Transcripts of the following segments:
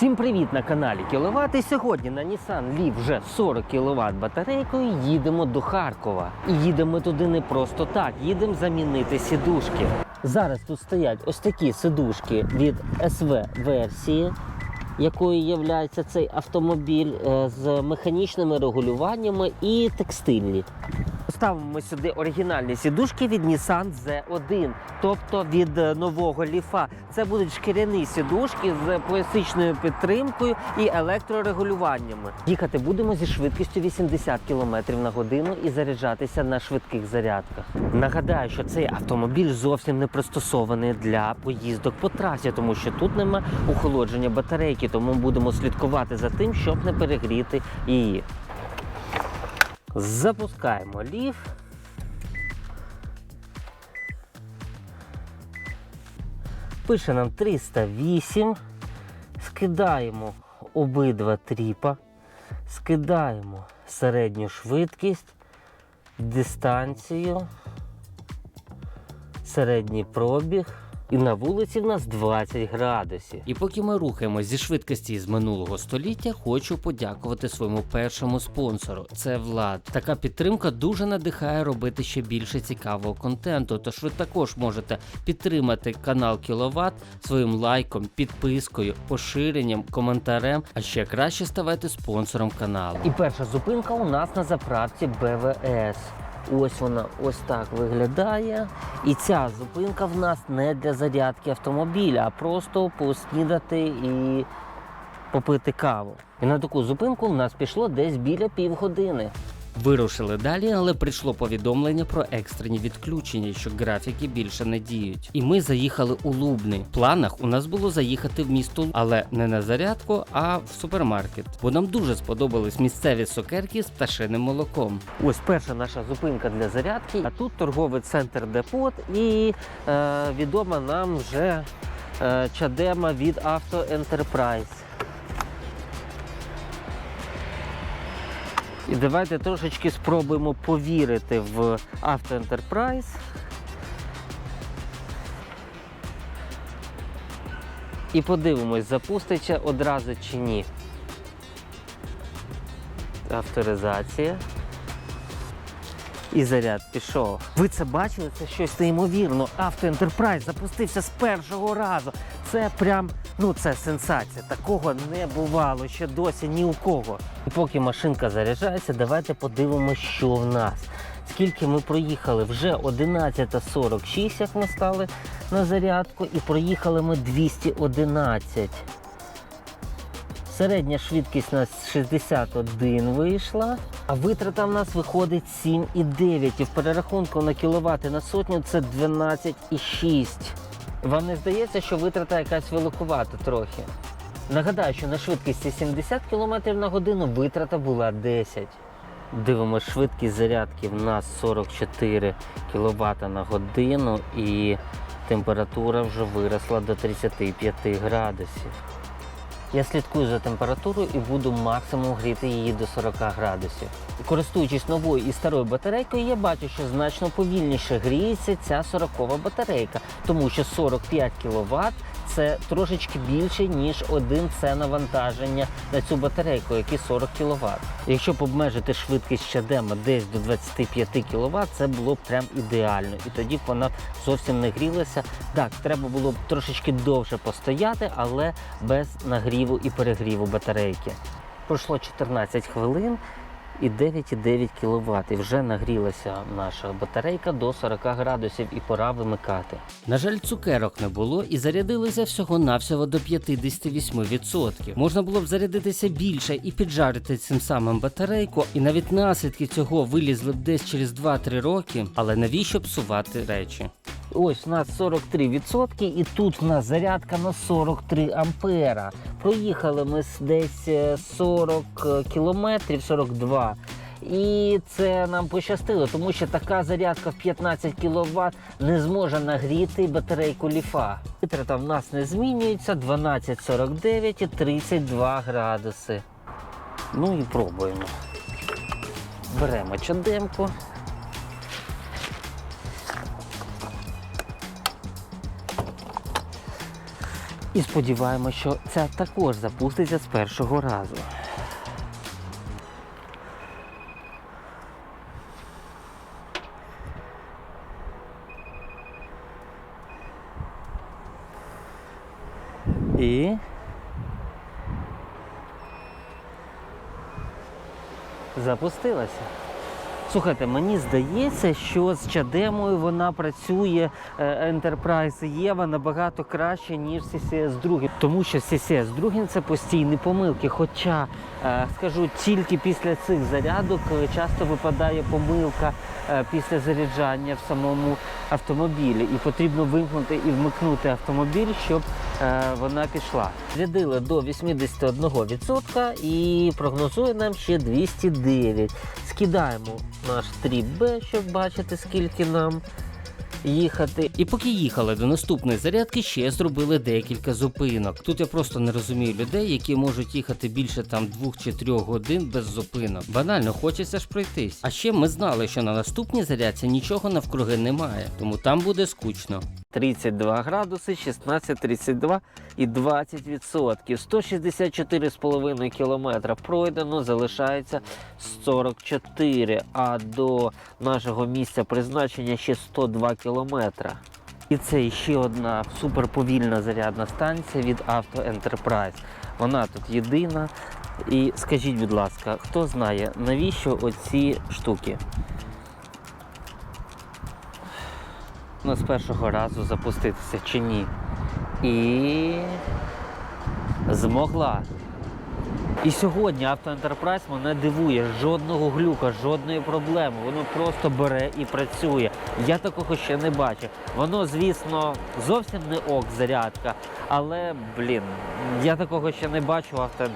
Всім привіт на каналі Кіловат. І сьогодні на Nissan Leaf вже 40 кВт батарейкою їдемо до Харкова. І їдемо туди не просто так, їдемо замінити сідушки. Зараз тут стоять ось такі сидушки від СВ версії, якою є цей автомобіль е, з механічними регулюваннями і текстильні. Ставимо сюди оригінальні сідушки від Nissan Z1, тобто від е, нового ліфа. Це будуть шкіряні сідушки з пластичною підтримкою і електрорегулюваннями. Їхати будемо зі швидкістю 80 км на годину і заряджатися на швидких зарядках. Нагадаю, що цей автомобіль зовсім не пристосований для поїздок по трасі, тому що тут нема охолодження батарейки, тому будемо слідкувати за тим, щоб не перегріти її. Запускаємо ліф. Пише нам 308. Скидаємо обидва тріпа, скидаємо середню швидкість, дистанцію, середній пробіг. І на вулиці в нас 20 градусів. І поки ми рухаємось зі швидкості з минулого століття, хочу подякувати своєму першому спонсору. Це Влад. Така підтримка дуже надихає робити ще більше цікавого контенту. Тож ви також можете підтримати канал Кіловат своїм лайком, підпискою, поширенням, коментарем. А ще краще ставайте спонсором каналу. І перша зупинка у нас на заправці БВС. Ось вона ось так виглядає. І ця зупинка в нас не для зарядки автомобіля, а просто поснідати і попити каву. І на таку зупинку в нас пішло десь біля півгодини. Вирушили далі, але прийшло повідомлення про екстрені відключення, що графіки більше не діють. І ми заїхали у Лубни. В планах у нас було заїхати в місто, але не на зарядку, а в супермаркет. Бо нам дуже сподобались місцеві цукерки з пташиним молоком. Ось перша наша зупинка для зарядки. А тут торговий центр Депот і е, відома нам вже е, чадема від Auto Enterprise. І давайте трошечки спробуємо повірити в Auto Enterprise. І подивимось, запуститься одразу чи ні. Авторизація. І заряд пішов. Ви це бачили? Це щось неймовірно. Auto Enterprise запустився з першого разу. Це прям, ну це сенсація. Такого не бувало ще досі ні у кого. І поки машинка заряджається, давайте подивимося, що в нас. Скільки ми проїхали? Вже 11.46, як ми стали на зарядку, і проїхали ми 211. Середня швидкість у нас 61 вийшла, а витрата в нас виходить 7,9. І в перерахунку на кіловати на сотню це 12,6. Вам не здається, що витрата якась великувата трохи? Нагадаю, що на швидкості 70 км на годину витрата була 10. Дивимось, швидкість зарядки в нас 44 кВт на годину і температура вже виросла до 35 градусів. Я слідкую за температурою і буду максимум гріти її до 40 градусів. Користуючись новою і старою батарейкою, я бачу, що значно повільніше гріється ця 40 батарейка, тому що 45 кВт це трошечки більше, ніж один це навантаження на цю батарейку, які 40 кВт. Якщо б обмежити швидкість щадема десь до 25 кВт, це було б прям ідеально. І тоді б вона зовсім не грілася. Так, треба було б трошечки довше постояти, але без нагріву і перегріву батарейки. Пройшло 14 хвилин і 9,9 кВт. І вже нагрілася наша батарейка до 40 градусів і пора вимикати. На жаль, цукерок не було і зарядилися всього-навсього до 58%. Можна було б зарядитися більше і піджарити цим самим батарейку, і навіть наслідки цього вилізли б десь через 2-3 роки, але навіщо псувати речі? Ось у нас 43% і тут в нас зарядка на 43 ампера. Проїхали ми десь е, 40 кілометрів, 42. І це нам пощастило, тому що така зарядка в 15 кВт не зможе нагріти батарейку ліфа. Витрата в нас не змінюється 12,49 і 32 градуси. Ну і пробуємо. Беремо чадемку. І сподіваємося, що ця також запуститься з першого разу. І запустилася. Слухайте, мені здається, що з чадемою вона працює е, Enterprise Єва набагато краще, ніж CCS 2. Тому що CCS 2 це постійні помилки. Хоча, е, скажу, тільки після цих зарядок е, часто випадає помилка після заряджання в самому автомобілі. І потрібно вимкнути і вмикнути автомобіль, щоб вона пішла. Зарядили до 81% і прогнозує нам ще 209. Скидаємо наш тріп Б, щоб бачити, скільки нам їхати. І поки їхали до наступної зарядки, ще зробили декілька зупинок. Тут я просто не розумію людей, які можуть їхати більше там двох чи трьох годин без зупинок. Банально хочеться ж пройтись. А ще ми знали, що на наступній зарядці нічого навкруги немає, тому там буде скучно. 32 градуси, 16, 32 і 20 відсотків. 164,5 кілометра пройдено, залишається 44, а до нашого місця призначення ще 102 кілометра. І це ще одна суперповільна зарядна станція від Auto Enterprise. Вона тут єдина. І скажіть, будь ласка, хто знає, навіщо оці штуки? Ну, з першого разу запуститися чи ні. І змогла. І сьогодні Auto мене дивує, жодного глюка, жодної проблеми. Воно просто бере і працює. Я такого ще не бачив. Воно, звісно, зовсім не ок зарядка, але, блін, я такого ще не бачу в Auto.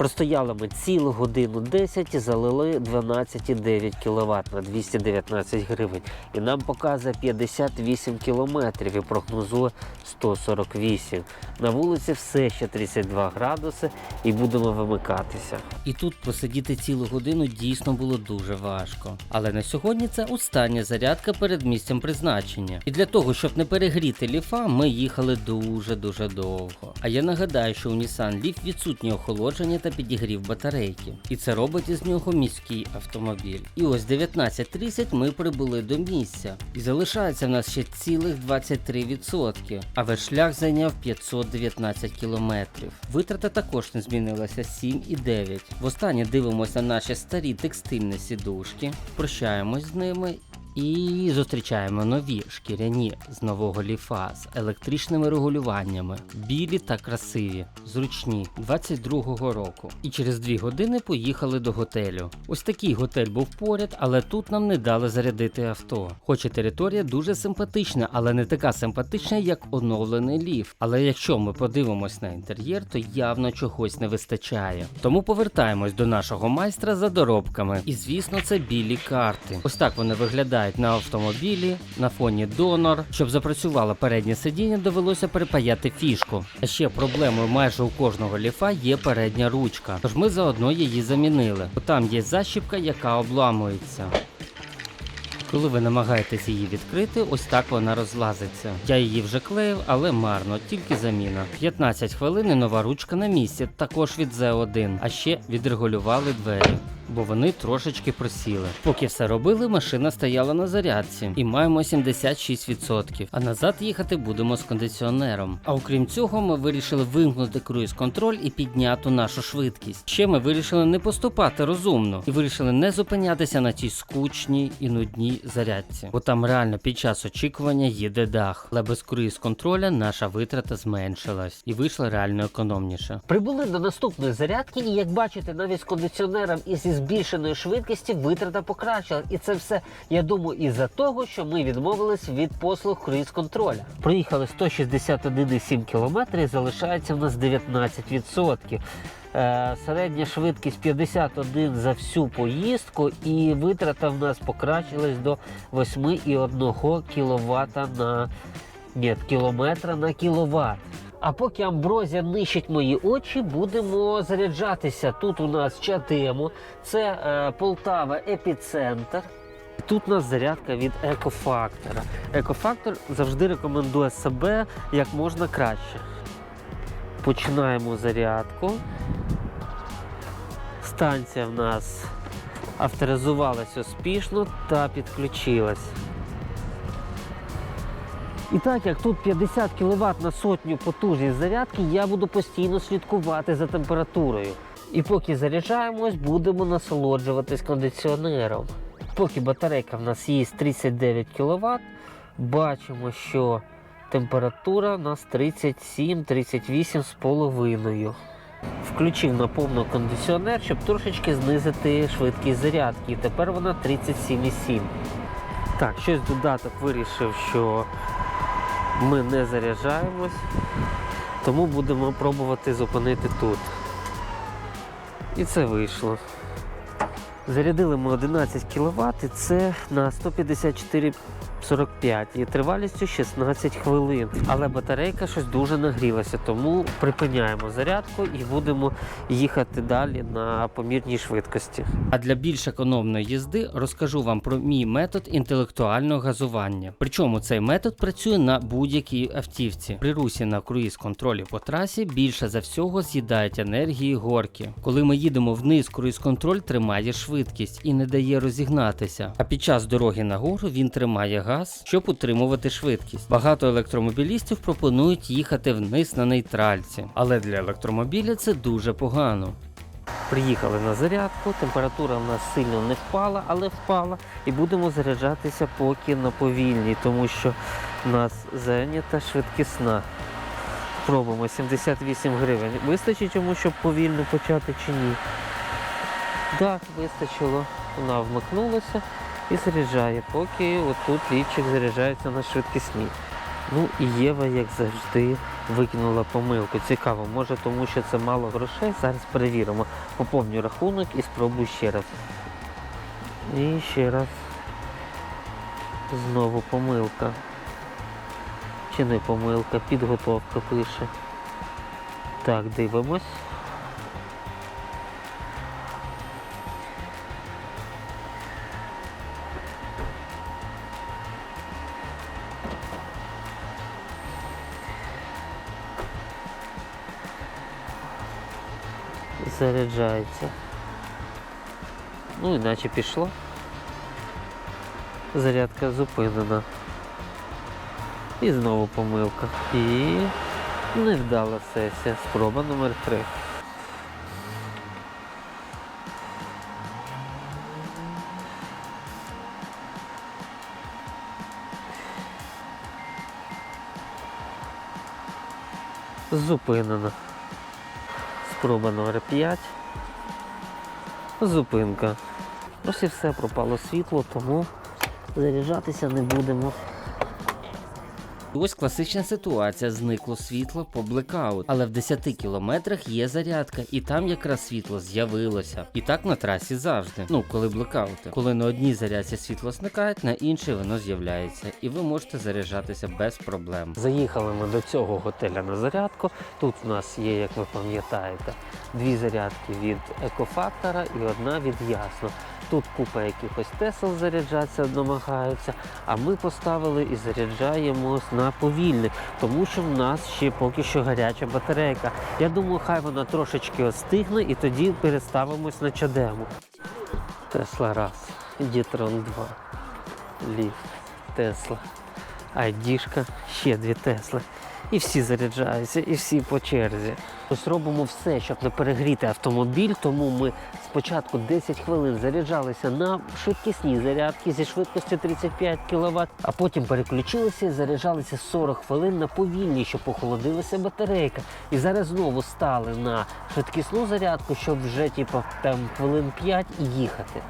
Простояли ми цілу годину 10 і залили 12,9 кВт на 219 гривень. І нам показує 58 кілометрів і прогнозує 148. На вулиці все ще 32 градуси і будемо вимикатися. І тут посидіти цілу годину дійсно було дуже важко. Але на сьогодні це остання зарядка перед місцем призначення. І для того, щоб не перегріти ліфа, ми їхали дуже-дуже довго. А я нагадаю, що у Nissan Leaf відсутнє охолодження та підігрів батарейки. І це робить із нього міський автомобіль. І ось 19.30 ми прибули до місця. І залишається в нас ще цілих 23%. А весь шлях зайняв 519 кілометрів. Витрата також не змінилася 7,9. Востаннє дивимося на наші старі текстильні сідушки, прощаємось з ними. І зустрічаємо нові шкіряні з нового ліфа з електричними регулюваннями, білі та красиві, зручні 22-го року. І через дві години поїхали до готелю. Ось такий готель був поряд, але тут нам не дали зарядити авто. Хоч і територія дуже симпатична, але не така симпатична, як оновлений ліф. Але якщо ми подивимось на інтер'єр, то явно чогось не вистачає. Тому повертаємось до нашого майстра за доробками. І звісно, це білі карти. Ось так вони виглядають на автомобілі, на фоні донор. Щоб запрацювало переднє сидіння, довелося перепаяти фішку. А ще проблемою майже у кожного ліфа є передня ручка. Тож ми заодно її замінили. Бо там є защіпка, яка обламується. Коли ви намагаєтесь її відкрити, ось так вона розлазиться. Я її вже клеїв, але марно, тільки заміна. 15 хвилин і нова ручка на місці, також від Z1, а ще відрегулювали двері. Бо вони трошечки просіли. Поки все робили, машина стояла на зарядці і маємо 76%. А назад їхати будемо з кондиціонером. А окрім цього, ми вирішили вимкнути круїз-контроль і підняти нашу швидкість. Ще ми вирішили не поступати розумно і вирішили не зупинятися на тій скучній і нудній зарядці. Бо там реально під час очікування їде дах. Але без круїз-контроля наша витрата зменшилась і вийшла реально економніше. Прибули до наступної зарядки, і як бачите, навіть з кондиціонером і зі збільшеною швидкістю витрата покращила. І це все, я думаю, із-за того, що ми відмовились від послуг круїз-контроля. Проїхали 161,7 км і залишається в нас 19%. Е, середня швидкість 51 за всю поїздку, і витрата в нас покращилась до 8,1 кВт на ні, кілометра на кіловат. А поки амброзія нищить мої очі, будемо заряджатися. Тут у нас чатимо, це е, Полтава епіцентр. Тут у нас зарядка від екофактора. Екофактор завжди рекомендує себе як можна краще. Починаємо зарядку. Станція в нас авторизувалась успішно та підключилась. І так як тут 50 кВт на сотню потужність зарядки, я буду постійно слідкувати за температурою. І поки заряджаємось, будемо насолоджуватись кондиціонером. Поки батарейка в нас є 39 кВт, бачимо, що температура у нас 37-38 з половиною. Включив на повну кондиціонер, щоб трошечки знизити швидкість зарядки. І тепер вона 37,7. Так, щось додаток вирішив, що ми не заряджаємось, тому будемо пробувати зупинити тут. І це вийшло. Зарядили ми 11 кВт, і це на 154,45 і тривалістю 16 хвилин. Але батарейка щось дуже нагрілася, тому припиняємо зарядку і будемо їхати далі на помірній швидкості. А для більш економної їзди розкажу вам про мій метод інтелектуального газування. Причому цей метод працює на будь-якій автівці. При русі на круїз контролі по трасі більше за всього з'їдають енергії горки. Коли ми їдемо вниз, круїз контроль тримає швидкість і не дає розігнатися. А під час дороги нагору він тримає газ, щоб утримувати швидкість. Багато електромобілістів пропонують їхати вниз на нейтральці, але для електромобіля це дуже погано. Приїхали на зарядку, температура в нас сильно не впала, але впала. І будемо заряджатися поки на повільній, тому що в нас зайнята швидкісна. Пробуємо 78 гривень. Вистачить йому, щоб повільно почати чи ні? Так, вистачило. Вона вмикнулася і заряджає, поки отут лічик заряджається на швидкісні. Ну і Єва, як завжди, викинула помилку. Цікаво, може тому що це мало грошей. Зараз перевіримо. Поповню рахунок і спробую ще раз. І ще раз. Знову помилка. Чи не помилка? Підготовка пише. Так, дивимось. Заряджається. Ну, іначе пішло. Зарядка зупинена. І знову помилка. І невдала сесія. Спроба номер 3. Зупинена. Спроба номер 5. Зупинка. Ось і все, пропало світло, тому заряджатися не будемо. Ось класична ситуація: зникло світло по блекаут, але в 10 кілометрах є зарядка, і там якраз світло з'явилося. І так на трасі завжди. Ну, коли блекаути. Коли на одній зарядці світло зникає, на іншій воно з'являється, і ви можете заряджатися без проблем. Заїхали ми до цього готеля на зарядку. Тут у нас є, як ви пам'ятаєте, дві зарядки від екофактора і одна від ясно. Тут купа якихось тесел заряджатися намагаються, а ми поставили і заряджаємось на повільний, тому що в нас ще поки що гаряча батарейка. Я думаю, хай вона трошечки остигне і тоді переставимось на чадему. Тесла раз, Дітрон 2, ліфт, Тесла, Айдішка, ще дві Тесли. І всі заряджаються, і всі по черзі. Ось робимо все, щоб не перегріти автомобіль, тому ми спочатку 10 хвилин заряджалися на швидкісні зарядки зі швидкістю 35 кВт, а потім переключилися і заряджалися 40 хвилин на повільні, щоб охолодилася батарейка. І зараз знову стали на швидкісну зарядку, щоб вже типу, там хвилин 5 і їхати.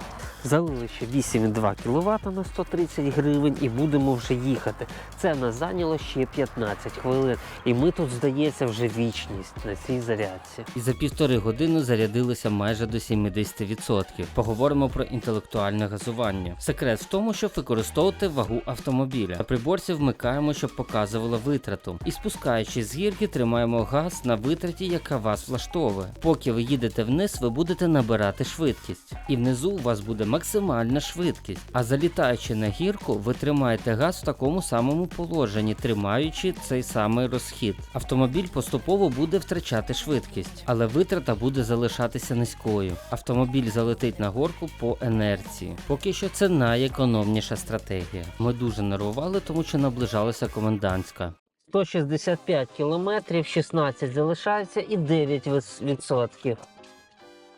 Залили ще 8,2 кВт на 130 гривень і будемо вже їхати. Це нас зайняло ще 15 хвилин. І ми тут, здається, вже вічність на цій зарядці. І за півтори години зарядилися майже до 70%. Поговоримо про інтелектуальне газування. Секрет в тому, щоб використовувати вагу автомобіля. На приборці вмикаємо, щоб показувало витрату. І спускаючись з гірки, тримаємо газ на витраті, яка вас влаштовує. Поки ви їдете вниз, ви будете набирати швидкість. І внизу у вас буде максимальна швидкість. А залітаючи на гірку, ви тримаєте газ в такому самому положенні, тримаючи цей самий розхід. Автомобіль поступово буде втрачати швидкість, але витрата буде залишатися низькою. Автомобіль залетить на горку по інерції. Поки що це найекономніша стратегія. Ми дуже нервували, тому що наближалася комендантська. 165 кілометрів, 16 залишається і 9 вис- відсотків.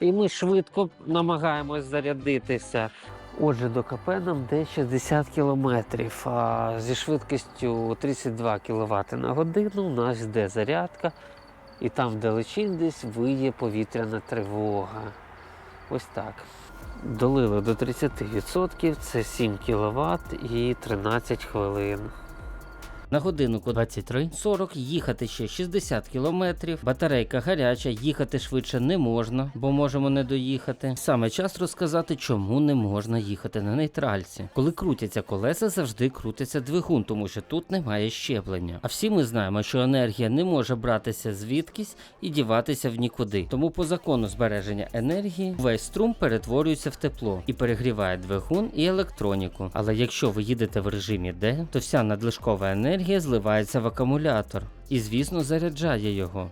І ми швидко намагаємось зарядитися. Отже, до КП нам де 60 кілометрів, а зі швидкістю 32 кВт на годину у нас йде зарядка, і там вдалечінь десь виє повітряна тривога. Ось так. Долили до 30%, це 7 кВт і 13 хвилин. На годиннику 23.40 їхати ще 60 кілометрів. Батарейка гаряча, їхати швидше не можна, бо можемо не доїхати. Саме час розказати, чому не можна їхати на нейтральці. Коли крутяться колеса, завжди крутиться двигун, тому що тут немає щеплення. А всі ми знаємо, що енергія не може братися звідкись і діватися в нікуди. Тому по закону збереження енергії весь струм перетворюється в тепло і перегріває двигун і електроніку. Але якщо ви їдете в режимі D, то вся надлишкова енергія зливається в акумулятор і, звісно, заряджає його.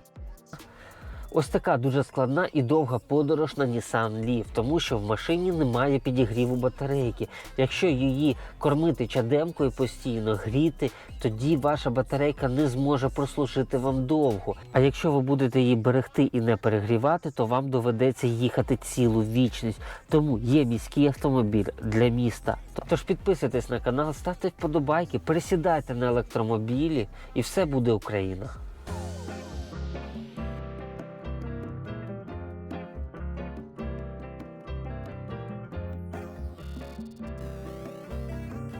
Ось така дуже складна і довга подорож на Nissan Leaf, тому що в машині немає підігріву батарейки. Якщо її кормити чадемкою постійно, гріти, тоді ваша батарейка не зможе прослужити вам довго. А якщо ви будете її берегти і не перегрівати, то вам доведеться їхати цілу вічність. Тому є міський автомобіль для міста. Тож підписуйтесь на канал, ставте вподобайки, пересідайте на електромобілі, і все буде Україна.